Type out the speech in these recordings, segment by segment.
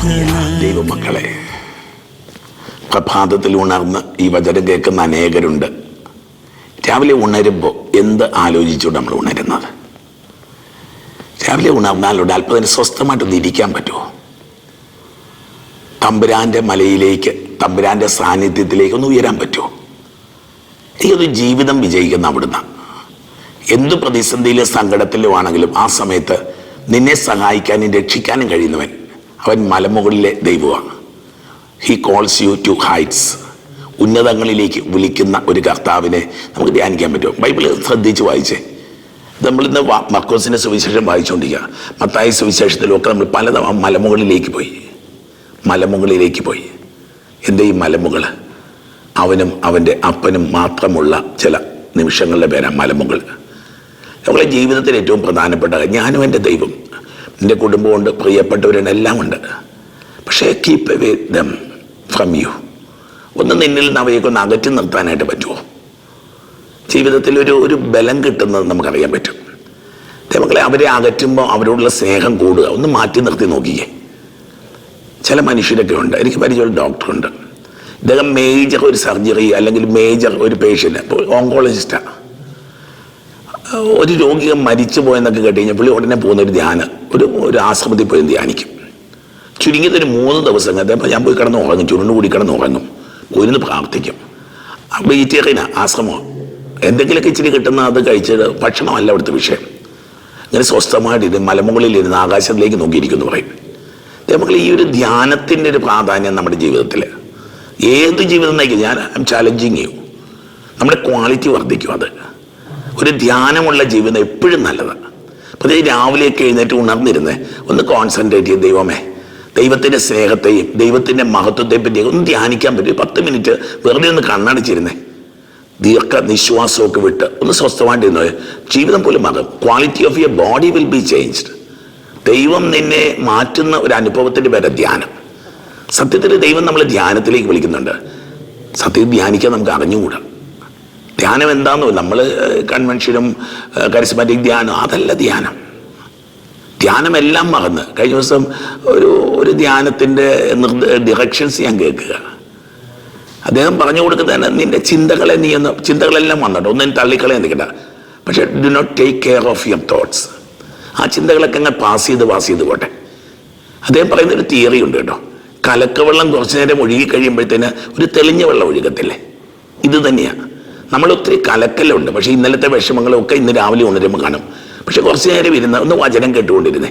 ദൈവമക്കളെ പ്രഭാതത്തിൽ ഉണർന്ന് ഈ വചനം കേൾക്കുന്ന അനേകരുണ്ട്. രാവിലെ ഉണരുമ്പോൾ എന്ത് ആലോചിച്ചുകൊണ്ട് നമ്മൾ ഉണരുന്നത്? രാവിലെ ഉണർന്നാലുണ്ട് അല്പതിന് സ്വസ്ഥമായിട്ടൊന്ന് ഇരിക്കാൻ പറ്റുമോ? തമ്പുരാന്റെ മലയിലേക്ക് തമ്പുരാന്റെ സാന്നിധ്യത്തിലേക്ക് ഒന്ന് ഉയരാൻ പറ്റുമോ? എനിക്കൊരു ജീവിതം വിജയിക്കുന്ന അവിടുന്ന്. എന്ത് പ്രതിസന്ധിയിലും സങ്കടത്തിലും ആണെങ്കിലും ആ സമയത്ത് നിന്നെ സഹായിക്കാനും രക്ഷിക്കാനും കഴിയുന്നവൻ അവൻ മലമുകളിലെ ദൈവമാണ്. He calls you to heights ഉന്നതങ്ങളിലേക്ക് വിളിക്കുന്ന ഒരു കർത്താവിനെ നമുക്ക് ധ്യാനിക്കാൻ പറ്റും ബൈബിൾ ശ്രദ്ധിച്ച് വായിച്ചേ. നമ്മളിന്ന് മക്കോസിന്റെ സുവിശേഷം വായിച്ചുകൊണ്ടിരിക്കുക മത്തായ സുവിശേഷത്തിലൊക്കെ നമ്മൾ പലതവണ മലമുകളിലേക്ക് പോയി. മലമുകളിലേക്ക് പോയി. എന്റെ ഈ മലമുകൾ അവനും അവന്റെ അപ്പനും മാത്രമുള്ള ചില നിമിഷങ്ങളുടെ പേരാണ് മലമുകൾ. നമ്മളെ ജീവിതത്തിൽ ഏറ്റവും പ്രധാനപ്പെട്ട ഞാനും എന്റെ ദൈവം. എന്റെ കുടുംബമുണ്ട് പ്രിയപ്പെട്ടവരുണ്ട് ഉണ്ട്. പക്ഷേ keep away them from you ഒന്ന് നിന്നിൽ നിന്ന് അവയൊക്കെ ഒന്ന് അകറ്റി നിർത്താനായിട്ട് പറ്റുമോ? ജീവിതത്തിൽ ഒരു ഒരു ബലം കിട്ടുന്നത് നമുക്കറിയാൻ പറ്റും. ദൈവങ്ങളെ അവരെ അകറ്റുമ്പോൾ അവരോടുള്ള സ്നേഹം കൂടുക. ഒന്ന് മാറ്റി നിർത്തി നോക്കിയേ ചില മനുഷ്യരൊക്കെ ഉണ്ട്. എനിക്ക് പരിചയമുള്ള ഡോക്ടറുണ്ട് ഇദ്ദേഹം മേജർ ഒരു സർജറി അല്ലെങ്കിൽ മേജർ ഒരു പേഷ്യന്റ് ഓങ്കോളജിസ്റ്റാണ് ഒരു രോഗിയെ മരിച്ചു പോയെന്നൊക്കെ കേട്ട് കഴിഞ്ഞാൽ പുള്ളി ഉടനെ പോകുന്ന ഒരു ധ്യാനം. ഒരു ഒരു ആശ്രമത്തിൽ പോയി ധ്യാനിക്കും. ചുരുങ്ങിയത് ഒരു മൂന്ന് ദിവസം കഴിഞ്ഞപ്പോൾ ഞാൻ പോയി കിടന്ന് ഉറങ്ങും ചുരുണ്ട് കൂടി കിടന്ന് ഉറങ്ങും. പോയിരുന്ന് പ്രാർത്ഥിക്കും. വെജിറ്റേറിയനാ ആശ്രമം എന്തെങ്കിലുമൊക്കെ ഇച്ചിരി കിട്ടുന്ന അത് കഴിച്ചത് ഭക്ഷണമല്ല അവിടുത്തെ വിഷയം. ഇങ്ങനെ സ്വസ്ഥമായിട്ടിരുന്ന് മലമുകളിലിരുന്ന് ആകാശത്തിലേക്ക് നോക്കിയിരിക്കുന്നു പറയും. നമുക്ക് ഈ ഒരു ധ്യാനത്തിന്റെ ഒരു പ്രാധാന്യം നമ്മുടെ ജീവിതത്തിൽ ഏത് ജീവിതം നയിക്കും? ഞാൻ ഐ എം ചാലഞ്ചിങ് ചെയ്യും നമ്മുടെ ക്വാളിറ്റി വർദ്ധിക്കും അത്. ഒരു ധ്യാനമുള്ള ജീവിതം എപ്പോഴും നല്ലതാണ് പ്രത്യേകിച്ച് രാവിലെയൊക്കെ എഴുന്നേറ്റ് ഉണർന്നിരുന്നേ ഒന്ന് കോൺസെൻട്രേറ്റ് ചെയ്യും ദൈവമേ. ദൈവത്തിന്റെ സ്നേഹത്തെയും ദൈവത്തിന്റെ മഹത്വത്തെയും പറ്റി ഒന്ന് ധ്യാനിക്കാൻ പറ്റും. പത്ത് മിനിറ്റ് വെറുതെ ഒന്ന് കണ്ണടച്ചിരുന്നേ. ദീർഘ നിശ്വാസമൊക്കെ വിട്ട് ഒന്ന് സ്വസ്ഥമായിട്ടിരുന്നോ ജീവിതം പോലും മാറും. Quality of your body will be changed ദൈവം നിന്നെ മാറ്റുന്ന ഒരു അനുഭവത്തിന്റെ പേരെ ധ്യാനം. സത്യത്തിൽ ദൈവം നമ്മളെ ധ്യാനത്തിലേക്ക് വിളിക്കുന്നുണ്ട്. സത്യം ധ്യാനിക്കാൻ നമുക്ക് അറിഞ്ഞുകൂടാ. ധ്യാനം എന്താണെന്നോ നമ്മൾ കൺവെൻഷനും കരിസ്മാറ്റിക് ധ്യാനം അതല്ല ധ്യാനം. ധ്യാനമെല്ലാം മറന്ന്. കഴിഞ്ഞ ദിവസം ഒരു ഒരു ധ്യാനത്തിന്റെ ഡിറക്ഷൻസ് ഞാൻ കേൾക്കുക. അദ്ദേഹം പറഞ്ഞു കൊടുക്കുന്നത് നിന്റെ ചിന്തകളെ നീ ഒന്ന് ചിന്തകളെല്ലാം വന്നിട്ട് ഒന്നും തള്ളിക്കളയാൻ നിൽക്കണ്ട. പക്ഷേ do not take care of your thoughts ആ ചിന്തകളൊക്കെ അങ്ങ് പാസ് ചെയ്ത് പാസ് ചെയ്ത് പോട്ടെ. അദ്ദേഹം പറയുന്ന ഒരു തിയറി ഉണ്ട് കേട്ടോ. കലക്കവെള്ളം കുറച്ചു നേരം ഒഴുകി കഴിയുമ്പോഴത്തേന് ഒരു തെളിഞ്ഞ വെള്ളം ഒഴുകത്തില്ലേ? ഇത് തന്നെയാണ് നമ്മൾ ഒത്തിരി കലക്കലുണ്ട്. പക്ഷേ ഇന്നലത്തെ വിഷമങ്ങളൊക്കെ ഇന്ന് രാവിലെ ഉണരുമ്പോൾ കാണും. പക്ഷെ കുറച്ച് നേരം ഇരുന്ന് ഒന്ന് വചനം കേട്ടുകൊണ്ടിരുന്നേ.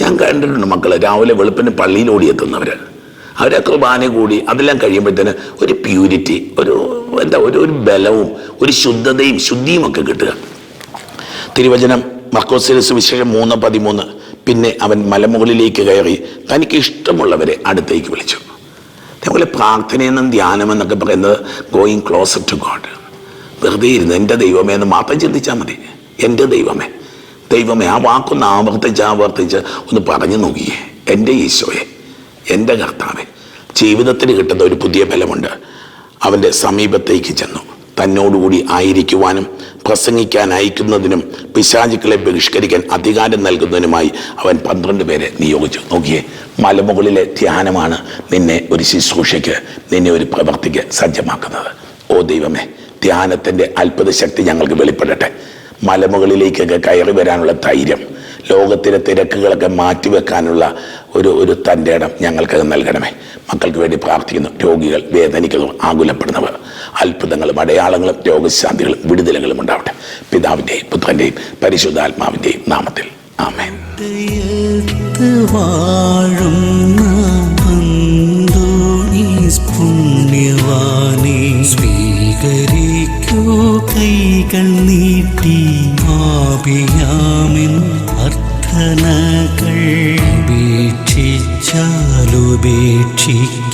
ഞാൻ കണ്ടിട്ടുണ്ട് മക്കൾ രാവിലെ വെളുപ്പിന് പള്ളിയിൽ ഓടിയെത്തുന്നവർ അവരെ കുർബാന കൂടി അതെല്ലാം കഴിയുമ്പോഴത്തേന് ഒരു പ്യൂരിറ്റി ഒരു എന്താ ഒരു ഒരു ബലവും ഒരു ശുദ്ധതയും ശുദ്ധിയും ഒക്കെ കിട്ടുക. തിരുവചനം മക്കോസിലെ സുവിശേഷം മൂന്ന് പതിമൂന്ന്. പിന്നെ അവൻ മലമുകളിലേക്ക് കയറി തനിക്ക് ഇഷ്ടമുള്ളവരെ അടുത്തേക്ക് വിളിച്ചു. അതേപോലെ പ്രാർത്ഥനയെന്നും ധ്യാനമെന്നൊക്കെ പറയുന്നത് ഗോയിങ് ക്ലോസർ ടു ഗോഡ് വെറുതെ ഇരുന്ന് എന്റെ ദൈവമേ എന്ന് മാത്രം ചിന്തിച്ചാൽ മതി. എന്റെ ദൈവമേ ദൈവമേ ആ വാക്കൊന്ന് ആവർത്തിച്ച് ആവർത്തിച്ച് ഒന്ന് പറഞ്ഞു നോക്കിയേ. എന്റെ ഈശോയെ എന്റെ കർത്താവെ ജീവിതത്തിന് കിട്ടുന്ന ഒരു പുതിയ ബലമുണ്ട് അവന്റെ സമീപത്തേക്ക് ചെന്നു. തന്നോടുകൂടി ആയിരിക്കുവാനും പ്രസംഗിക്കാൻ അയക്കുന്നതിനും പിശാചുക്കളെ ബഹിഷ്കരിക്കാൻ അധികാരം നൽകുന്നതിനുമായി അവൻ പന്ത്രണ്ട് പേരെ നിയോഗിച്ചു. നോക്കിയേ മലമുകളിലെ ധ്യാനമാണ് നിന്നെ ഒരു ശുശ്രൂഷയ്ക്ക് നിന്നെ ഒരു പ്രവർത്തിക്ക് സജ്ജമാക്കുന്നത്. ഓ ദൈവമേ ധ്യാനത്തിന്റെ അത്ഭുത ശക്തി ഞങ്ങൾക്ക് വെളിപ്പെടട്ടെ. മലമുകളിലേക്കൊക്കെ കയറി വരാനുള്ള ധൈര്യം ലോകത്തിലെ തിരക്കുകളൊക്കെ മാറ്റിവെക്കാനുള്ള ഒരു ഒരു തന്റെ ഇടം ഞങ്ങൾക്ക് നൽകണമേ. മക്കൾക്ക് വേണ്ടി പ്രാർത്ഥിക്കുന്നു. രോഗികൾ വേദനിക്കുന്നു ആകുലപ്പെടുന്നവർ. അത്ഭുതങ്ങളും അടയാളങ്ങളും രോഗശാന്തികളും വിടുതലുകളും ഉണ്ടാവട്ടെ. പിതാവിന്റെയും പുത്രന്റെയും പരിശുദ്ധാത്മാവിന്റെയും നാമത്തിൽ. ആമേൻ. ഹൃദയത്ത് കൈകൾ അർത്ഥനകൾ ഉപേക്ഷിച്ചാലുപേക്ഷിക്കാതെ